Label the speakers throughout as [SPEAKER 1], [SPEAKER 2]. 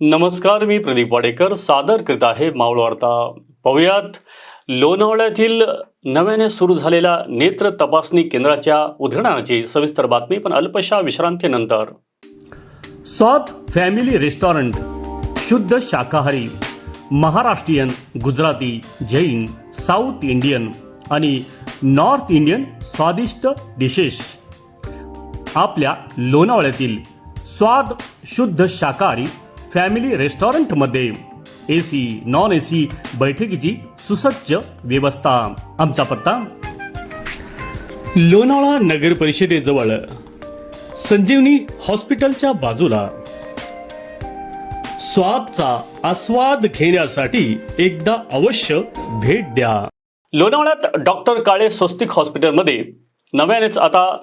[SPEAKER 1] नमस्कार मी प्रदीप वाडेकर. सादर करीत आहे मावळ वार्ता. पाहुयात लोणावळ्यातील नव्याने सुरू झालेल्या नेत्र तपासणी केंद्राच्या उद्घाटनाची सविस्तर बातमी पण अल्पशा विश्रांतीनंतर. स्वाद फॅमिली रेस्टॉरंट शुद्ध शाकाहारी महाराष्ट्रीयन गुजराती जैन साऊथ इंडियन आणि नॉर्थ इंडियन स्वादिष्ट डिशेस. आपल्या लोणावळ्यातील स्वाद शुद्ध शाकाहारी फॅमिली रेस्टॉरंटमध्ये A C non A C बैठकीची सुसज्ज व्यवस्था. आमचा पत्ता? लोणावळा नगर परिषदेजवळ. संजीवनी हॉस्पिटलच्या बाजूला. स्वादचा आस्वाद घेण्यासाठी एकदा अवश्य भेट द्या. लोणावळ्यात डॉक्टर काळे स्वस्तिक हॉस्पिटलमध्ये. नव्यानेच आता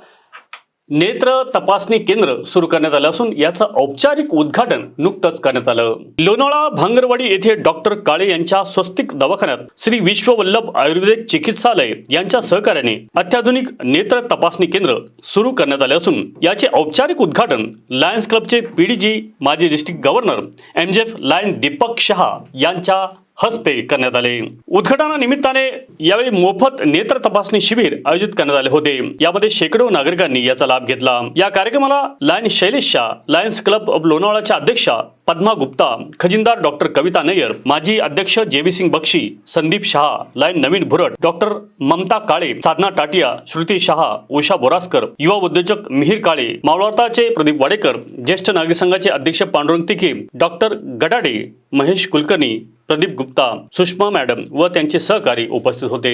[SPEAKER 1] नेत्र तपासणी केंद्र सुरू करण्यात आलं असून याचं औपचारिक उद्घाटन नुकतंच करण्यात आलं. लोणावळा भांगरवाडी येथे डॉक्टर काळे यांच्या स्वस्तिक दवाखान्यात श्री विश्ववल्लभ आयुर्वेदिक चिकित्सालय यांच्या सहकार्याने अत्याधुनिक नेत्र तपासणी केंद्र सुरू करण्यात आले असून याचे औपचारिक उद्घाटन लायन्स क्लबचे पीडीजी माजी district governor M J F lion Deepak Shah यांच्या हस्ते करण्यात आले. उद्घाटनानिमित्ताने यावेळी मोफत नेत्र तपासणी शिबिर आयोजित करण्यात आले होते. यामध्ये शेकडो नागरिकांनी याचा लाभ घेतला. या कार्यक्रमाला lion Shailesh Shah lions club of लोणावळाच्या अध्यक्षा पद्मा गुप्ता खजिनदार डॉक्टर कविता नय्यर माजी अध्यक्ष JB Singh Bakshi Sandeep Shah lion Naveen Bhurat doctor Mamta Kale Sadhana Tatiya Shruti Shah Usha Boraskar युवा उद्योजक मिहीर काळे मावळताचे प्रदीप वाडेकर ज्येष्ठ नागरिक संघाचे अध्यक्ष पांडुरंग तिके डॉक्टर गडाडे महेश कुलकर्णी प्रदीप गुप्ता, सुषमा मॅडम व त्यांचे सहकारी उपस्थित होते.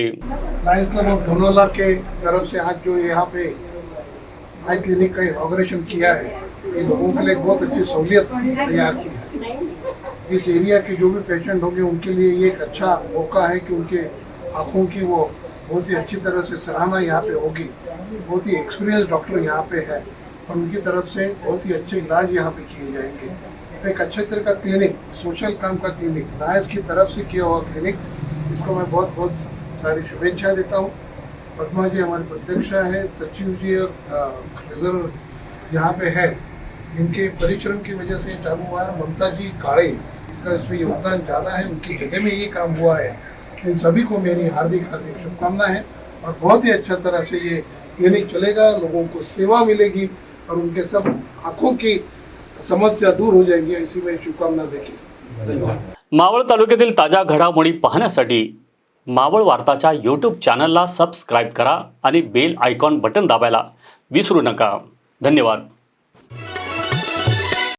[SPEAKER 2] लायंस क्लब ऑफ़ के तरफ़ से आज जो यहाँ पे आई क्लिनिक का इनाग्रेशन किया है ये लोगों के लिए बहुत अच्छी सहूलियत तैयार की है। इस एरिया के जो भी पेशेंट होंगे, उनके लिए ये एक अच्छा मौका है कि उनके आँखों की वो बहुत ही अच्छी तरह से सराहना यहाँ पे होगी। बहुत ही एक्सपीरियंस डॉक्टर यहाँ पे है और उनकी तरफ़ से बहुत ही अच्छे इलाज यहाँ पे किए जाएँगे। एक अच्छे तरह का क्लिनिक सोशल काम का क्लिनिक नायस की तरफ़ से किया हुआ क्लिनिक इसको मैं बहुत बहुत सारी शुभेच्छा देता हूँ। पद्मा जी हमारे प्रत्यक्षा है, सचिव जी और ट्रेजरर यहाँ पे है। इनके परिश्रम की वजह से चालू हुआ है। ममता जी काड़े का इसमें योगदान ज़्यादा है, उनकी जगह में ये काम हुआ है। इन सभी को मेरी हार्दिक हार्दिक शुभकामनाएँ हैं और बहुत ही अच्छा तरह से ये क्लिनिक चलेगा, लोगों को सेवा मिलेगी और उनके सब आँखों की समस्या दूर हो जाएंगी ऐसी मैं शुभकामना देखिए धन्यवाद।
[SPEAKER 1] मावळ तालुक्यातील ताज्या घडामोडी पाहण्यासाठी मावळ वार्ताच्या यूट्यूब चॅनलला सबस्क्राईब करा आणि बेल आयकॉन बटन दाबायला विसरू नका. धन्यवाद.